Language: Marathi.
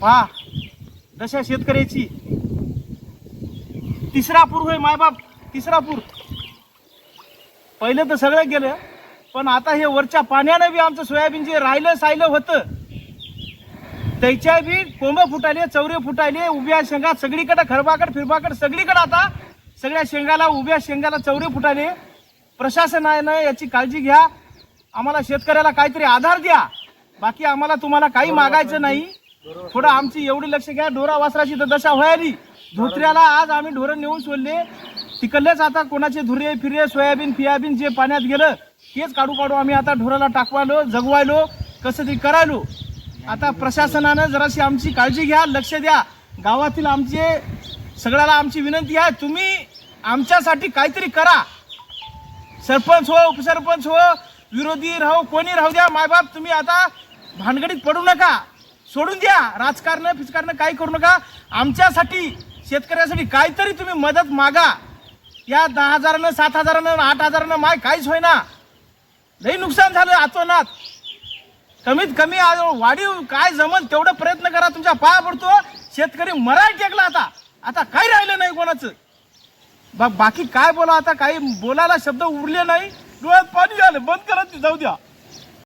पहा दशा शेतकऱ्याची. तिसरा पूर होय मायबाप तिसरा पूर पहिलं तर सगळं गेलं पण आता हे वरच्या पाण्यानं बी आमचं सोयाबीन जे राहिलं सायलं होतं त्याच्या बी कोंब फुटाले चौरे फुटाले उभ्या शेंगा सगळीकडे खरबाकड फिरबाकड सगळीकडे आता सगळ्या शेंगाला उभ्या शेंगाला चौरे फुटाले प्रशासनानं याची काळजी घ्या. आम्हाला शेतकऱ्याला काहीतरी आधार द्या. बाकी आम्हाला तुम्हाला काही मागायचं नाही. थोडं आमची एवढी लक्ष घ्या ढोरा वासराची तर दशा व्हायली धोत्र्याला आज आम्ही ढोरं नेऊन सोडले. तिकडलेच आता कोणाचे धुरे फिरे सोयाबीन फियाबीन जे पाण्यात गेलं तेच काढू काढू आम्ही आता ढोराला टाकवायलो जगवायलो कसं ते करायलो. आता प्रशासनानं जराशी आमची काळजी घ्या लक्ष द्या. गावातील आमचे सगळ्याला आमची विनंती आहे तुम्ही आमच्यासाठी काहीतरी करा. सरपंच हो उपसरपंच हो विरोधी राहो कोणी राहू द्या मायबाप तुम्ही आता भानगडीत पडू नका. सोडून द्या. राजकारण फिजकारण काही करू नका. आमच्यासाठी शेतकऱ्यासाठी काहीतरी तुम्ही मदत मागा. या दहा हजारानं सात हजारानं आठ हजारानं माय काहीच होईना. लई नुकसान झालं अतोनात कमीत कमी आज वाढीव काय जमल तेवढं प्रयत्न करा तुमच्या पाया पडतो. शेतकरी मराय टेकला आता. आता काही राहिलं नाही कोणाचं. बा बाकी काय बोला आता? काही बोलायला शब्द उरले नाही. डोळ्यात पाणी झालं बंद करा ते जाऊ द्या.